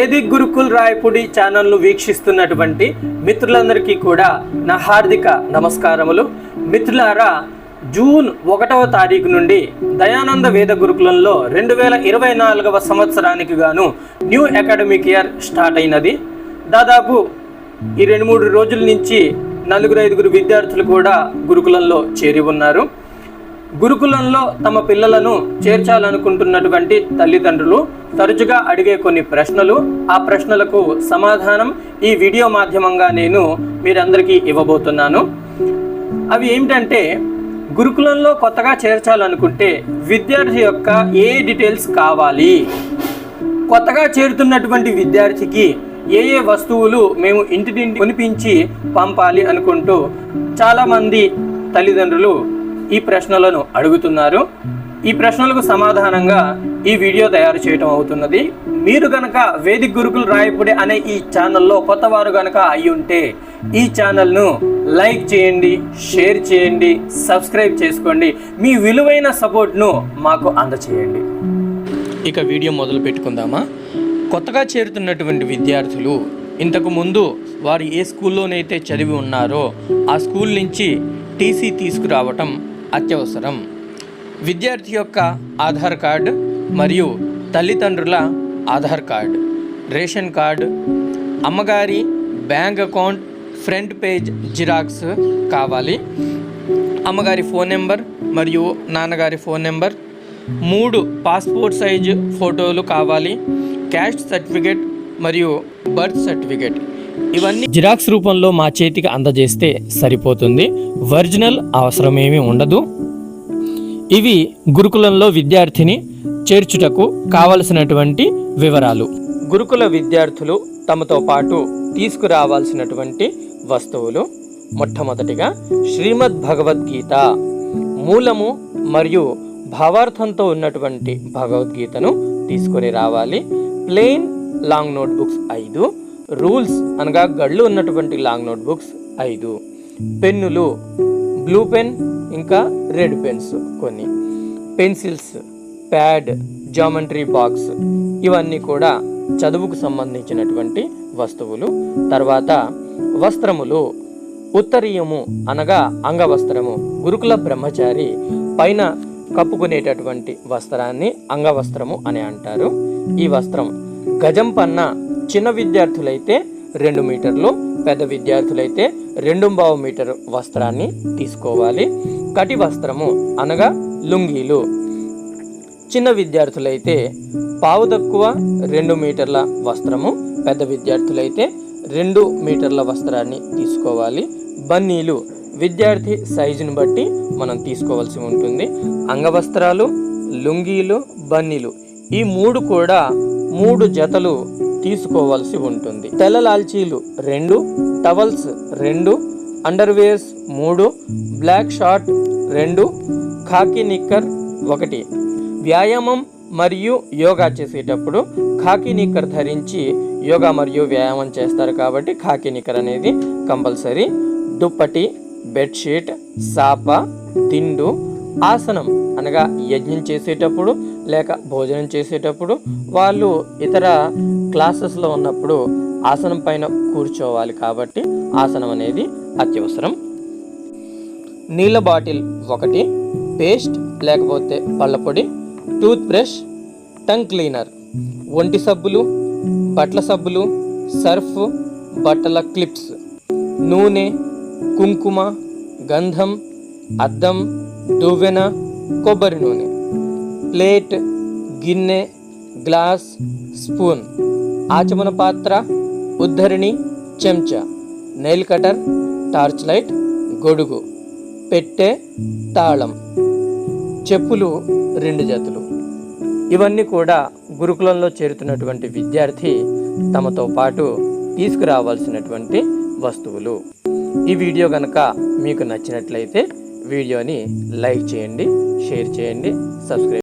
Vedic Gurukul Rayapudi ఛానల్ను వీక్షిస్తున్నటువంటి మిత్రులందరికీ కూడా నా హార్దిక నమస్కారములు. మిత్రులారా జూన్ ఒకటవ తారీఖు నుండి దయానంద వేద గురుకులంలో రెండు వేల ఇరవై నాలుగవ సంవత్సరానికి గాను న్యూ అకాడమిక్ ఇయర్ స్టార్ట్ అయినది. దాదాపు ఈ రెండు మూడు రోజుల నుంచి నలుగురు ఐదుగురు విద్యార్థులు కూడా గురుకులంలో చేరి ఉన్నారు. గురుకులంలో తమ పిల్లలను చేర్చాలనుకుంటున్నటువంటి తల్లిదండ్రులు తరచుగా అడిగే కొన్ని ప్రశ్నలు ఆ ప్రశ్నలకు సమాధానం ఈ వీడియో మాధ్యమంగా నేను మీరందరికీ ఇవ్వబోతున్నాను. అవి ఏమిటంటే గురుకులంలో కొత్తగా చేర్చాలనుకుంటే విద్యార్థి యొక్క ఏ డీటెయిల్స్ కావాలి? కొత్తగా చేరుతున్నటువంటి విద్యార్థికి ఏ ఏ వస్తువులు మేము ఇంటి నుండి కొనిపించి పంపాలి అనుకుంటూ చాలామంది తల్లిదండ్రులు ఈ ప్రశ్నలను అడుగుతున్నారు. ఈ ప్రశ్నలకు సమాధానంగా ఈ వీడియో తయారు చేయటం అవుతున్నది. మీరు గనక వేదిక్ గురుకులు రాయపుడి అనే ఈ ఛానల్లో కొత్తవారు గనక అయి ఉంటే ఈ ఛానల్ను లైక్ చేయండి షేర్ చేయండి సబ్స్క్రైబ్ చేసుకోండి. మీ విలువైన సపోర్ట్ను మాకు అందచేయండి. ఇక వీడియో మొదలు పెట్టుకుందామా? కొత్తగా చేరుతున్నటువంటి విద్యార్థులు ఇంతకు ముందు వారు ఏ స్కూల్లోనైతే చదివి ఉన్నారో ఆ స్కూల్ నుంచి టీసీ తీసుకురావటం అత్యవసరం. విద్యార్థి యొక్క ఆధార్ కార్డు మరియు తల్లిదండ్రుల ఆధార్ కార్డు రేషన్ కార్డు అమ్మగారి bank account front page xerox కావాలి. అమ్మగారి ఫోన్ నెంబర్ మరియు నాన్నగారి ఫోన్ నెంబర్. మూడు పాస్పోర్ట్ సైజ్ ఫోటోలు కావాలి. క్యాస్ట్ సర్టిఫికేట్ మరియు బర్త్ సర్టిఫికేట్. ఇవన్నీ జిరాక్స్ రూపంలో మా చేతికి అందజేస్తే సరిపోతుంది. ఒరిజినల్ అవసరమేమీ ఉండదు. ఇవి గురుకులంలో విద్యార్థిని చేర్చుటకు కావలసినటువంటి వివరాలు. గురుకుల విద్యార్థులు తమతో పాటు తీసుకురావాల్సినటువంటి వస్తువులు. మొట్టమొదటిగా శ్రీమద్ భగవద్గీత. మూలము మరియు భావార్థంతో ఉన్నటువంటి భగవద్గీతను తీసుకొని రావాలి. ప్లెయిన్ లాంగ్ నోట్బుక్స్ ఐదు. రూల్స్ అనగా గళ్ళు ఉన్నటువంటి లాంగ్ నోట్బుక్స్ ఐదు. పెన్నులు బ్లూ పెన్ ఇంకా రెడ్ పెన్స్ కొన్ని. పెన్సిల్స్ ప్యాడ్ జామెంట్రీ బాక్స్ ఇవన్నీ కూడా చదువుకు సంబంధించినటువంటి వస్తువులు. తర్వాత వస్త్రములు ఉత్తరీయము అనగా అంగవస్త్రము. గురుకుల బ్రహ్మచారి పైన కప్పుకునేటటువంటి వస్త్రాన్ని అంగవస్త్రము అని అంటారు. ఈ వస్త్రం గజం పన్న చిన్న విద్యార్థులైతే రెండు మీటర్లు పెద్ద విద్యార్థులైతే రెండు బావు మీటర్ వస్త్రాన్ని తీసుకోవాలి. కటి వస్త్రము అనగా లుంగీలు. చిన్న విద్యార్థులైతే పావు తక్కువ రెండు మీటర్ల వస్త్రము పెద్ద విద్యార్థులైతే రెండు మీటర్ల వస్త్రాన్ని తీసుకోవాలి. బన్నీలు విద్యార్థి సైజుని బట్టి మనం తీసుకోవాల్సి ఉంటుంది. అంగవస్త్రాలు లుంగీలు బన్నీలు ఈ మూడు కూడా మూడు జతలు తీసుకోవాల్సి ఉంటుంది. తెల్ల లాల్చీలు రెండు టవల్స్ రెండు అండర్వేర్స్ మూడు బ్లాక్ షార్ట్ రెండు ఖాకీ నిక్కర్ ఒకటి. వ్యాయామం మరియు యోగా చేసేటప్పుడు ఖాకీ నిక్కర్ ధరించి యోగా మరియు వ్యాయామం చేస్తారు కాబట్టి ఖాకీ నిక్కర్ అనేది కంపల్సరీ. దుప్పటి బెడ్షీట్ సాప దిండు ఆసనం అనగా యజ్ఞం చేసేటప్పుడు లేక భోజనం చేసేటప్పుడు వాళ్ళు ఇతర క్లాసెస్లో ఉన్నప్పుడు ఆసనం పైన కూర్చోవాలి కాబట్టి ఆసనం అనేది అత్యవసరం. నీళ్ళ బాటిల్ ఒకటి పేస్ట్ లేకపోతే పళ్ళ పొడి టూత్ బ్రష్ టంగ్ క్లీనర్ ఒంటి సబ్బులు బట్టల సబ్బులు సర్ఫ్ బట్టల క్లిప్స్ నూనె కుంకుమ గంధం అద్దం దువ్వెన కొబ్బరి నూనె. ప్లేట్ గిన్నె గ్లాస్ స్పూన్. ఆచమన పాత్ర ఉద్ధరిణి చెంచా. నెయిల్ కటర్ టార్చ్ లైట్ గొడుగు. పెట్టె తాళం. చెప్పులు రెండు జతలు. ఇవన్నీ కూడా గురుకులంలో చేరుతున్నటువంటి విద్యార్థి తమతో పాటు తీసుకురావాల్సినటువంటి వస్తువులు. ఈ వీడియో కనుక మీకు నచ్చినట్లయితే వీడియోని లైక్ చేయండి షేర్ చేయండి సబ్స్క్రైబ్